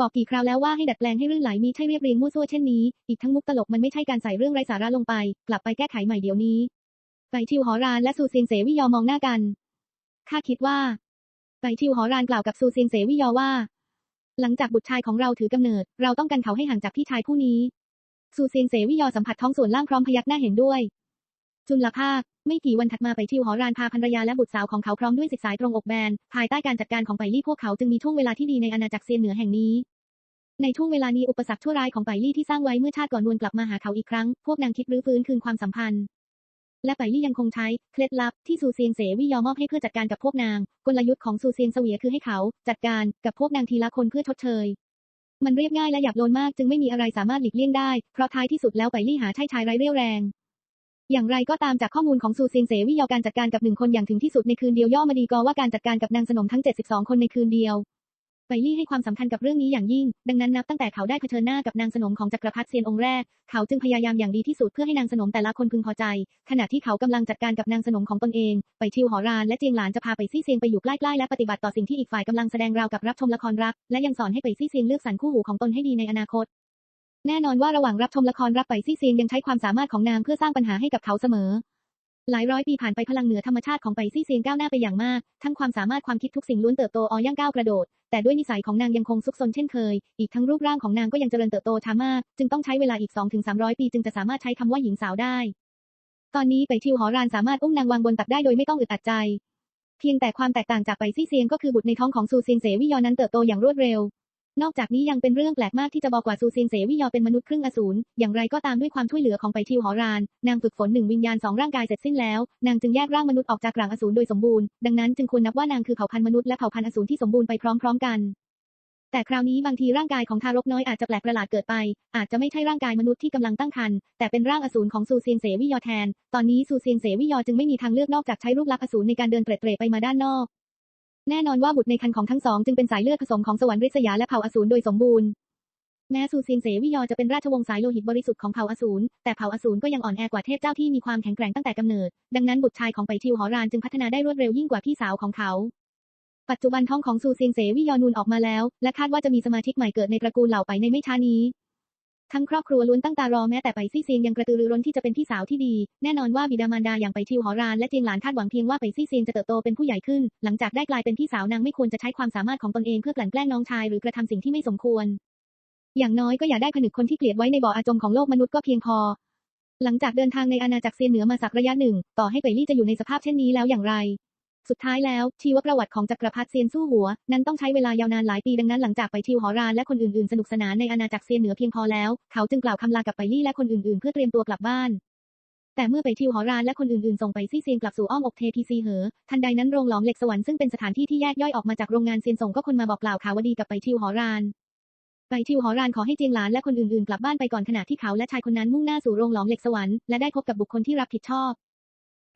บอกกี่คราวแล้วว่าให้ดัดแปลงให้รื่นไหลมีใช่เรียบเรียงมั่วซั่วเช่นนี้ อีกทั้งมุกตลกมันไม่ใช่การใส่เรื่องไร้สาระลงไป กลับไปแก้ไขใหม่เดี๋ยวนี้ไปทิวหอรานและซูเซียงเสวิยอมองหน้ากันข้าคิดว่าไปทิวหอรานกล่าวกับซูเซียงเสวิยอว่า หลังจากบุตรชายของเราถือกำเนิด เราต้องกันเขาให้ห่างจากพี่ชายผู้นี้ซูเซียงเสวิยอสัมผัสท้องส่วนล่างพร้อมพยักหน้าเห็นด้วย จุลภาค ไม่กี่วันถัดมาไปทิวหอรานพาภรรยาและบุตรสาวของเขาพร้อมด้วยสิทธิสายตรงอกแบน ภายใต้การจัดการของไปลี่พวกเขาจึงมีช่วงเวลาที่ดีในอาณาจักรเซียนเหนือแห่งนี้ ในช่วงเวลานี้อุปสรรคชั่วร้ายของไปลี่ที่สร้างไว้เมื่อชาติก่อนนวลกลับมาหาเขาอีกครั้ง พวกนางคิดรื้อฟื้นคืนความสัมพันธ์ และไปลี่ยังคงใช้เคล็ดลับที่ซูเซียงเสวี่ยอมมอบให้เพื่อจัดการกับพวกนาง กลยุทธ์ของซูเซียงเสวียคือให้เขาจัดการกับพวกนางทีละคนเพื่อชดเชยมันเรียบง่ายและหยาบโลนมากจึงไม่มีอะไรสามารถหลีกเลี่ยงได้ เพราะท้ายที่สุดแล้วไปลี่หาใช่ชายไร้เรี่ยวแรง อย่างไรก็ตามจากข้อมูลของซูเซียงเสวียอการจัดการกับหนึ่งคนอย่างถึงที่สุดในคืนเดียวย่อมาดีกอว่าการจัดการกับนางสนมทั้ง 72 คนในคืนเดียวไปลี่ให้ความสำคัญกับเรื่องนี้อย่างยิ่ง ดังนั้นนับตั้งแต่เขาได้เผชิญหน้ากับนางสนมของจักรพรรดิเซียนองค์แรก เขาจึงพยายามอย่างดีที่สุดเพื่อให้นางสนมแต่ละคนพึงพอใจ ขณะที่เขากำลังจัดการกับนางสนมของตนเอง ไปชิวหอรานและเจียงหลานจะพาไปซี่เซียงไปอยู่ใกล้ๆและปฏิบัติต่อสิ่งที่อีกฝ่ายกำลังแสดงราวกับรับชมละครรัก และยังสอนให้ไปซี่เซียงเลือกสรรคู่หูของตนให้ดีในอนาคต แน่นอนว่าระหว่างรับชมละครรักไปซี่เซียงยังใช้ความสามารถของนางเพื่อสร้างปัญหาให้กับเขาเสมอ หลายร้อยปีผ่านไปพลังเหนือธรรมชาติของไปซี่เซียงก้าวหน้าไปอย่างมาก ทั้งความสามารถความคิดทุกสิ่งล้วนเติบโตออย่างก้าวกระโดด แต่ด้วยนิสัยของนางยังคงซุกซนเช่นเคย อีกทั้งรูปร่างของนางก็ยังเจริญเติบโตช้ามาก จึงต้องใช้เวลาอีก2-300 ปีจึงจะสามารถใช้คำว่าหญิงสาวได้ ตอนนี้ไปชิวหอรานสามารถอุ้มนางวางบนตักได้โดยไม่ต้องอึดอัดใจ เพียงแต่ความแตกต่างจากไปซี่เซียงก็คือบุตรในท้องของซูเซียงเสวิยอนั้นเติบโตอย่างรวดเร็ว นอกจากนี้ยังเป็นเรื่องแปลกมากที่จะบอกว่าซูซียงเสวิยอเป็นมนุษย์ครึ่งอสูรอย่างไรก็ตามด้วยความช่วยเหลือของไปชิวหอราน นางฝึกฝนหนึ่งวิญญาณสองร่างกายเสร็จสิ้นแล้ว นางจึงแยกร่างมนุษย์ออกจากร่างอสูรโดยสมบูรณ์ ดังนั้นจึงควรนับว่านางคือเผ่าพันธุ์มนุษย์และเผ่าพันธุ์อสูรที่สมบูรณ์ไปพร้อมๆกันแต่คราวนี้บางทีร่างกายของทารกน้อยอาจจะแปลกประหลาดเกิดไป อาจจะไม่ใช่ร่างกายมนุษย์ที่กำลังตั้งครรภ์แต่เป็นร่างอสูรของซูเซียงเสวิยอแทน ตอนนี้ซูเซียงเสวิยอจึงไม่มีทางเลือกนอกจากใช้รูปลักษณ์อสูรในการเดินเตร็ดๆไปมาด้านนอก แน่นอนว่าบุตรในครรภ์ของทั้งสองจึงเป็นสายเลือดผสมของสวรรค์ริษยาและเผ่าอสูรโดยสมบูรณ์ แม้ซูซียงเสวิยอจะเป็นราชวงศ์สายโลหิตบริสุทธิ์ของเผ่าอสูร แต่เผ่าอสูรก็ยังอ่อนแอกว่าเทพเจ้าที่มีความแข็งแกร่งตั้งแต่กำเนิด ดังนั้นบุตรชายของไปชิวหอรานจึงพัฒนาได้รวดเร็วยิ่งกว่าพี่สาวของเขา ปัจจุบันท้องของซูซียงเสวิยอนูนออกมาแล้ว และคาดว่าจะมีสมาชิกใหม่เกิดในตระกูลเหล่าไปในไม่ช้านี้ ทั้งครอบครัวล้วนตั้งตารอแม้แต่ไปซี่เซียงยังกระตือรือร้นที่จะเป็นพี่สาวที่ดี แน่นอนว่าบิดามารดาอย่างไปชิวหอรานและเจียงหลานคาดหวังเพียงว่าไปซี่เซียงจะเติบโตเป็นผู้ใหญ่ขึ้น หลังจากได้กลายเป็นพี่สาวนางไม่ควรจะใช้ความสามารถของตนเองเพื่อกลั่นแกล้งน้องชายหรือกระทำสิ่งที่ไม่สมควร อย่างน้อยก็อย่าได้ผนึกคนที่เกลียดไว้ในบ่ออาจมของโลกมนุษย์ก็เพียงพอ หลังจากเดินทางในอาณาจักรเซียนเหนือมาสักระยะหนึ่ง ต่อให้ไปลี่จะอยู่ในสภาพเช่นนี้แล้วอย่างไร สุดท้ายแล้ว ชีวประวัติของจักรพรรดิเซียนสู้หัว นั้นต้องใช้เวลายาวนานหลายปีดังนั้นหลังจากไปชิวหอรานและคนอื่นๆ สนุกสนานในอาณาจักรเซียนเหนือเพียงพอแล้ว เขาจึงกล่าวคำลากับไปลี่และคนอื่นๆ เพื่อเตรียมตัวกลับบ้านแต่เมื่อไปชิวหอรานและคนอื่นๆ ส่งไปซี่เซียงกลับสู่อ้อมอกเททีซีเหอ ทันใดนั้นโรงหลอมเหล็กสวรรค์ซึ่งเป็นสถานที่ที่แยกย่อยออกมาจากโรงงานเซียนส่งก็คนมาบอกกล่าวข่าวดีกับไปชิวหอราน ไปชิวหอรานขอให้เจียงหลานและคนอื่นๆ กลับบ้านไปก่อนขณะที่เขาและชายคนนั้นมุ่งหน้าสู่โรงหลอมเหล็กสวรรค์และได้พบกับบุคคลที่รับผิดชอบ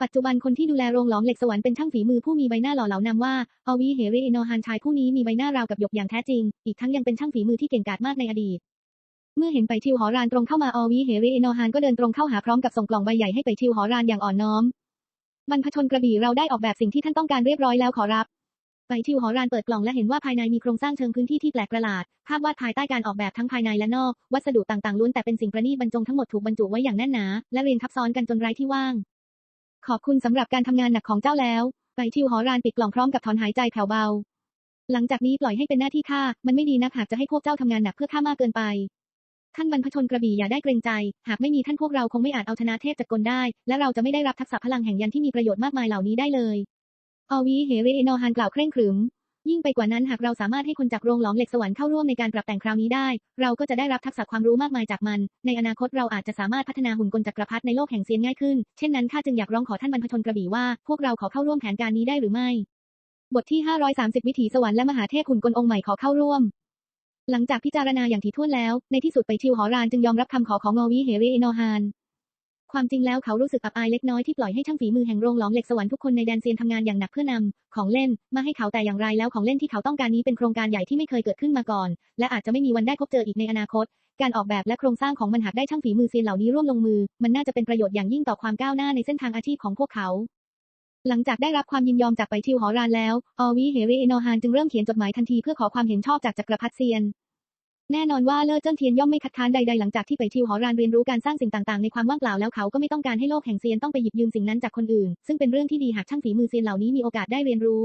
ปัจจุบันคนที่ดูแลโรงหลอมเหล็กสวรรค์เป็นช่างฝีมือผู้มีใบหน้าหล่อเหลานำว่าอวีเฮเรอิโนฮานชายผู้นี้มีใบหน้าราวกับหยกอย่างแท้จริง อีกทั้งยังเป็นช่างฝีมือที่เก่งกาจมากในอดีต เมื่อเห็นไปชิวหอรานตรงเข้ามาอวีเฮเรอิโนฮานก็เดินตรงเข้าหาพร้อมกับส่งกล่องใบใหญ่ให้ไปชิวหอรานอย่างอ่อนน้อมบรรพชนกระบี่เราได้ออกแบบสิ่งที่ท่านต้องการเรียบร้อยแล้วขอรับไปชิวหอรานเปิดกล่องและเห็นว่าภายในมีโครงสร้างเชิงพื้นที่ที่แปลกประหลาด ภาพวาดภายใต้การออกแบบทั้งภายในและนอก วัสดุต่างๆล้วนแต่เป็นสิ่งประณีตบรรจงทั้งหมดถูกบรรจุไว้อย่างแน่นหนา และเรียงทับซ้อนกันจนไร้ที่ว่าง ขอบคุณสำหรับการทำงานหนักของเจ้าแล้ว ไปทิวหอรานปิดกล่องพร้อมกับถอนหายใจแผ่วเบา หลังจากนี้ปล่อยให้เป็นหน้าที่ข้า มันไม่ดีนักหากจะให้พวกเจ้าทำงานหนักเพื่อข้ามากเกินไป ท่านบรรพชนกระบี่อย่าได้เกรงใจ หากไม่มีท่านพวกเราคงไม่อาจเอาชนะเทพจักรกลได้ และเราจะไม่ได้รับทักษะพลังแห่งยันที่มีประโยชน์มากมายเหล่านี้ได้เลย อวีเฮเรเอนอฮานกล่าวเคร่งขรึม ยิ่งไปกว่านั้นหากเราสามารถให้คนจากโรงหลอมเหล็กสวรรค์เข้าร่วมในการปรับแต่งคราวนี้ได้ เราก็จะได้รับทักษะความรู้มากมายจากมัน ในอนาคตเราอาจจะสามารถพัฒนาหุ่นกลจักรพรรดิในโลกแห่งเซียนง่ายขึ้น เช่นนั้นข้าจึงอยากร้องขอท่านบรรพชนกระบี่ว่าพวกเราขอเข้าร่วมแผนการนี้ได้หรือไม่ บทที่ 530 วิถีสวรรค์และมหาเทพหุ่นกลองค์ใหม่ขอเข้าร่วมหลังจากพิจารณาอย่างถี่ถ้วนแล้ว ในที่สุดไปชิวหอรานจึงยอมรับคำขอของงอวีเฮรเอนอฮาน ความจริงแล้วเขารู้สึกอับอายเล็กน้อยที่ปล่อยให้ช่างฝีมือแห่งโรงหลอมเหล็กสวรรค์ทุกคนในแดนเซียนทำงานอย่างหนักเพื่อนำของเล่น มาให้เขาแต่อย่างไรแล้วของเล่นที่เขาต้องการนี้เป็นโครงการใหญ่ที่ไม่เคยเกิดขึ้นมาก่อน และอาจจะไม่มีวันได้พบเจออีกในอนาคต การออกแบบและโครงสร้างของมันหากได้ช่างฝีมือเซียนเหล่านี้ร่วมลงมือ มันน่าจะเป็นประโยชน์อย่างยิ่งต่อความก้าวหน้าในเส้นทางอาชีพของพวกเขาหลังจากได้รับความยินยอมจากไปชิวหอรานแล้วอวีเฮเรเอนอฮานจึงเริ่มเขียนจดหมายทันทีเพื่อขอความเห็นชอบจากจักรพรรดิเซียน แน่นอนว่าเลอเจิ้งเทียนย่อมไม่คัดค้านใดๆหลังจากที่ไปชิวหอรานเรียนรู้การสร้างสิ่งต่างๆในความว่างเปล่าแล้วเขาก็ไม่ต้องการให้โลกแห่งเซียนต้องไปหยิบยืมสิ่งนั้นจากคนอื่น ซึ่งเป็นเรื่องที่ดีหากช่างฝีมือเซียนเหล่านี้มีโอกาสได้เรียนรู้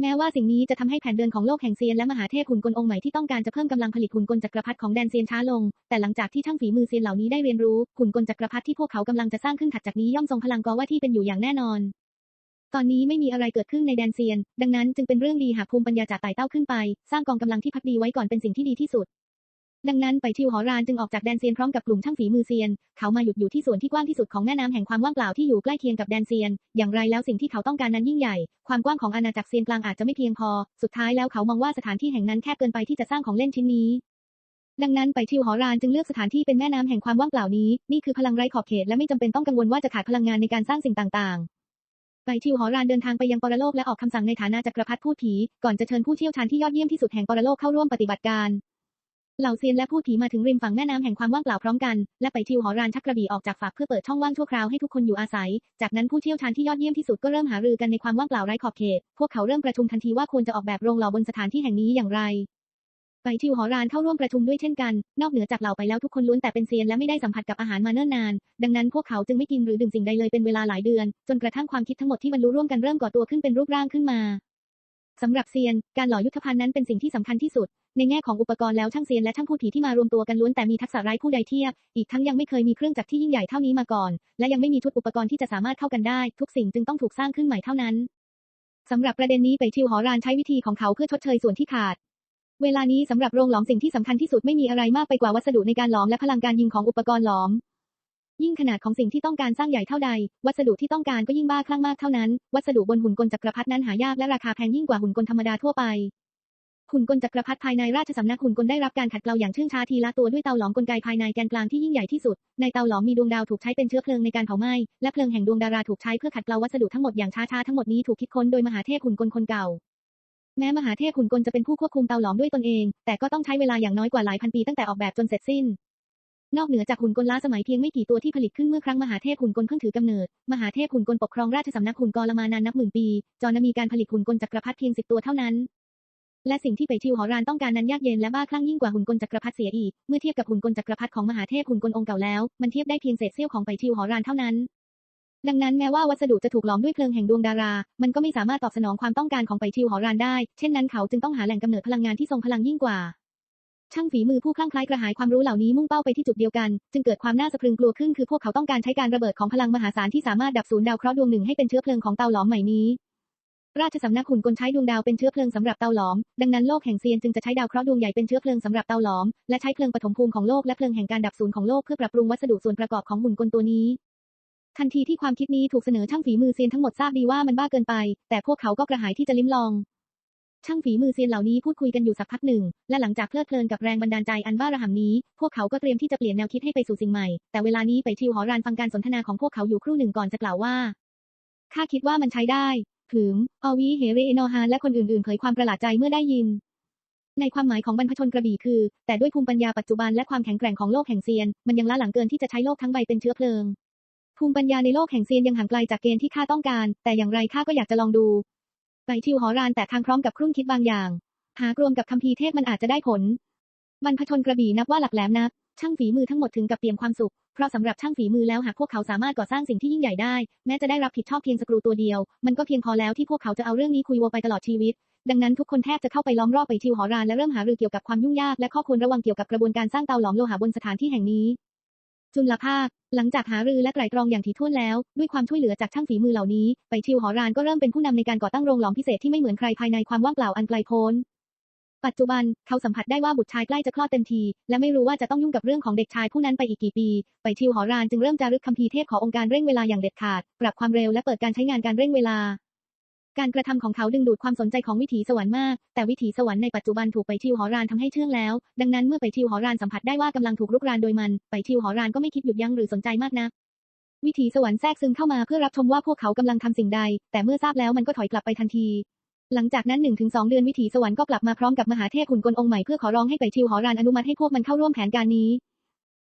แม้ว่าสิ่งนี้จะทำให้แผนเดินของโลกแห่งเซียนและมหาเทพหุ่นกลองค์ใหม่ที่ต้องการจะเพิ่มกำลังผลิตหุ่นกลจักรพรรดิของแดนเซียนช้าลง แต่หลังจากที่ช่างฝีมือเซียนเหล่านี้ได้เรียนรู้หุ่นกลจักรพรรดิที่พวกเขากำลังจะสร้างขึ้นถัดจากนี้ย่อมทรงพลังกอว่าที่เป็นอยู่อย่างแน่นอน ตอนนี้ไม่มีอะไรเกิดขึ้นในแดนเซียน ดังนั้นจึงเป็นเรื่องดีหากภูมิปัญญาจากไต่เต้าขึ้นไป สร้างกองกำลังที่พักดีไว้ก่อนเป็นสิ่งที่ดีที่สุด ดังนั้นไปชิวหอรานจึงออกจากแดนเซียนพร้อมกับกลุ่มช่างฝีมือเซียน เขามาหยุดอยู่ที่ส่วนที่กว้างที่สุดของแม่น้ำแห่งความว่างเปล่าที่อยู่ใกล้เคียงกับแดนเซียน อย่างไรแล้วสิ่งที่เขาต้องการนั้นยิ่งใหญ่ ความกว้างของอาณาจักรเซียนกลางอาจจะไม่เพียงพอ สุดท้ายแล้วเขามองว่าสถานที่แห่งนั้นแคบเกินไปที่จะสร้างของเล่นชิ้นนี้ดังนั้นไปชิวหอรานจึงเลือกสถานที่เป็นแม่น้ำแห่งความว่างเปล่านี้ นี่คือพลังไร้ขอบเขตและไม่จำเป็นต้องกังวลว่าจะขาดพลังงานในการสร้างสิ่งต่างๆ ไปชิวหอรานเดินทางไปยังปรโลกและออกคำสั่งในฐานะจักรพรรดิพูดผี ก่อนจะเชิญผู้เชี่ยวชาญที่ยอดเยี่ยมที่สุดแห่งปรโลกเข้าร่วมปฏิบัติการ เหล่าเซียนและพูดผีมาถึงริมฝั่งแม่น้ำแห่งความว่างเปล่าพร้อมกัน และไปชิวหอรานชักกระบี่ออกจากฝักเพื่อเปิดช่องว่างชั่วคราวให้ทุกคนอยู่อาศัย จากนั้นผู้เชี่ยวชาญที่ยอดเยี่ยมที่สุดก็เริ่มหารือกันในความว่างเปล่าไร้ขอบเขต พวกเขาเริ่มประชุมทันทีว่าควรจะออกแบบโรงหล่อบนสถานที่แห่งนี้อย่างไร ไปชิวหอรานเข้าร่วมประชุมด้วยเช่นกัน นอกเหนือจากเหล่าไปแล้วทุกคนล้วนแต่เป็นเซียนและไม่ได้สัมผัสกับอาหารมาเนิ่นนาน ดังนั้นพวกเขาจึงไม่กินหรือดื่มสิ่งใดเลยเป็นเวลาหลายเดือน จนกระทั่งความคิดทั้งหมดที่บรรลุร่วมกันเริ่มก่อตัวขึ้นเป็นรูปร่างขึ้นมาสำหรับเซียน การหล่อยุทธภัณฑ์นั้นเป็นสิ่งที่สำคัญที่สุด ในแง่ของอุปกรณ์แล้วช่างเซียนและช่างพูดผีที่มารวมตัวกันล้วนแต่มีทักษะไร้ผู้ใดเทียบ อีกทั้งยังไม่เคยมีเครื่องจักรที่ยิ่งใหญ่เท่านี้มาก่อน และยังไม่มีชุดอุปกรณ์ที่จะสามารถเข้ากันได้ ทุกสิ่งจึงต้องถูกสร้างขึ้นใหม่เท่านั้นสำหรับประเด็นนี้ไปชิวหอรานใช้วิธีของเขาเพื่อชดเชยส่วนที่ขาด เวลานี้สำหรับโรงหลอมสิ่งที่สำคัญที่สุดไม่มีอะไรมากไปกว่าวัสดุในการหลอมและพลังการยิงของอุปกรณ์หลอม ยิ่งขนาดของสิ่งที่ต้องการสร้างใหญ่เท่าใด วัสดุที่ต้องการก็ยิ่งบ้าคลั่งมากเท่านั้น วัสดุบนหุ่นกลจักรพรรดินั้นหายากและราคาแพงยิ่งกว่าหุ่นกลธรรมดาทั่วไปหุ่นกลจักรพรรดิภายในราชสำนักหุ่นกลได้รับการขัดเกลาอย่างเชื่องช้าทีละตัวด้วยเตาหลอมกลไกภายในแกนกลางที่ยิ่งใหญ่ที่สุด ในเตาหลอมมีดวงดาวถูกใช้เป็นเชื้อเพลิงในการเผาไหม้และเพลิงแห่งดวงดาราถูกใช้เพื่อขัดเกลาวัสดุทั้งหมดอย่างช้าๆทั้งหมดนี้ถูกคิดค้นโดยมหาเทพหุ่นกลคนเก่า แม้มหาเทพขุนกลจะเป็นผู้ควบคุมเตาหลอมด้วยตนเอง แต่ก็ต้องใช้เวลาอย่างน้อยกว่าหลายพันปีตั้งแต่ออกแบบจนเสร็จสิ้น นอกเหนือจากหุ่นกลล้าสมัยเพียงไม่กี่ตัวที่ผลิตขึ้นเมื่อครั้งมหาเทพหุ่นกลเพิ่งถือกำเนิด มหาเทพหุ่นกลปกครองราชสำนักหุ่นกลมานานนับหมื่นปี จอนมีการผลิตหุ่นกลจักรพรรดิเพียงสิบตัวเท่านั้นและสิ่งที่ไปชิวหอรานต้องการนั้นยากเย็นและบ้าคลั่งยิ่งกว่าหุ่นกลจักรพรรดิเสียอีก เมื่อเทียบกับหุ่นกลจักรพรรดิของมหาเทพหุ่นกลองค์เก่าแล้ว มันเทียบได้เพียงเศษเสี้ยวของไปชิวหอรานเท่านั้น ดังนั้นแม้ว่าวัสดุจะถูกหลอมด้วยเพลิงแห่งดวงดารา มันก็ไม่สามารถตอบสนองความต้องการของไปชิวหอรานได้ เช่นนั้นเขาจึงต้องหาแหล่งกำเนิดพลังงานที่ทรงพลังยิ่งกว่า ช่างฝีมือผู้คลั่งไคล้กระหายความรู้เหล่านี้มุ่งเป้าไปที่จุดเดียวกัน จึงเกิดความน่าสะพรึงกลัวขึ้น คือพวกเขาต้องการใช้การระเบิดของพลังมหาศาลที่สามารถดับศูนย์ดาวเคราะห์ดวงหนึ่งให้เป็นเชื้อเพลิงของเตาหลอมใหม่นี้ ราชสำนักหุ่นกลใช้ดวงดาวเป็นเชื้อเพลิงสำหรับเตาหลอม ดังนั้นโลกแห่งเซียนจึงจะใช้ดาวเคราะห์ดวงใหญ่เป็นเชื้อเพลิงสำหรับเตาหลอม และใช้เพลิงปฐมภูมิของโลกและเพลิงแห่งการดับศูนย์ของโลกเพื่อปรับปรุงวัสดุส่วนประกอบของหุ่นกลตัวนี้ ทันทีที่ความคิดนี้ถูกเสนอช่างฝีมือเซียนทั้งหมดทราบดีว่ามันบ้าเกินไป แต่พวกเขาก็กระหายที่จะลิ้มลอง ช่างฝีมือเซียนเหล่านี้พูดคุยกันอยู่สักพักหนึ่ง และหลังจากเพลิดเพลินกับแรงบันดาลใจอันบ้าระห่ำนี้ พวกเขาก็เตรียมที่จะเปลี่ยนแนวคิดให้ไปสู่สิ่งใหม่ แต่เวลานี้ไปชิวหอรานฟังการสนทนาของพวกเขาอยู่ครู่หนึ่งก่อนจะกล่าวว่า ข้าคิดว่ามันใช้ได้ผืมออวีเฮเรเอนอฮานและคนอื่นๆเผยความประหลาดใจเมื่อได้ยิน ในความหมายของบรรพชนกระบี่คือ แต่ด้วยภูมิปัญญาปัจจุบันและความแข็งแกร่งของโลกแห่งเซียน มันยังล้าหลังเกินที่จะใช้โลกทั้งใบเป็นเชื้อเพลิง ภูมิปัญญาในโลกแห่งเซียนยังห่างไกลจากเกณฑ์ที่ข้าต้องการ แต่อย่างไรข้าก็อยากจะลองดู ไปชิวหอรานแต่ทางพร้อมกับครุ่นคิดบางอย่าง หากรวมกับคัมภีร์เทพมันอาจจะได้ผลบรรพชนกระบี่นับว่าหลักแหลมนัก ช่างฝีมือทั้งหมดถึงกับเตรียมความสุข เพราะสำหรับช่างฝีมือแล้วหากพวกเขาสามารถก่อสร้างสิ่งที่ยิ่งใหญ่ได้ แม้จะได้รับผิดชอบเพียงสกรูตัวเดียว มันก็เพียงพอแล้วที่พวกเขาจะเอาเรื่องนี้คุยโวไปตลอดชีวิต ดังนั้นทุกคนแทบจะเข้าไปล้อมรอบไปชิวหอรานและเริ่มหารือเกี่ยวกับความยุ่งยากและข้อควรระวังเกี่ยวกับกระบวนการสร้างเตาหลอมโลหะบนสถานที่แห่งนี้ จุลภาค หลังจากหารือและไตร่ตรองอย่างถี่ถ้วนแล้ว ด้วยความช่วยเหลือจากช่างฝีมือเหล่านี้ ไปชิวหอรานก็เริ่มเป็นผู้นำในการก่อตั้งโรงหลอมพิเศษที่ไม่เหมือนใครภายในความว่างเปล่าอันไกลโพ้น ปัจจุบันเขาสัมผัสได้ว่าบุตรชายใกล้จะคลอดเต็มที และไม่รู้ว่าจะต้องยุ่งกับเรื่องของเด็กชายผู้นั้นไปอีกกี่ปี ไปชิวหอรานจึงเริ่มจารึกคัมภีร์เทพขอองค์การเร่งเวลาอย่างเด็ดขาด ปรับความเร็วและเปิดการใช้งานการเร่งเวลา การกระทำของเขาดึงดูดความสนใจของวิถีสวรรค์มาก แต่วิถีสวรรค์ในปัจจุบันถูกไปชิวหอรานทำให้เชื่องแล้ว ดังนั้นเมื่อไปชิวหอรานสัมผัสได้ว่ากำลังถูกรุกรานโดยมัน ไปชิวหอรานก็ไม่คิดหยุดยั้งหรือสนใจมากนักวิถีสวรรค์แทรกซึมเข้ามาเพื่อรับชมว่าพวกเขากำลังทำสิ่งใด แต่เมื่อทราบแล้วมันก็ถอยกลับไปทันที หลังจากนั้น1-2เดือนวิถีสวรรค์ก็กลับมาพร้อมกับมหาเทพขุนกลองค์ใหม่เพื่อขอร้องให้ไปชิวหอรานอนุมัติให้พวกมันเข้าร่วมแผนการนี้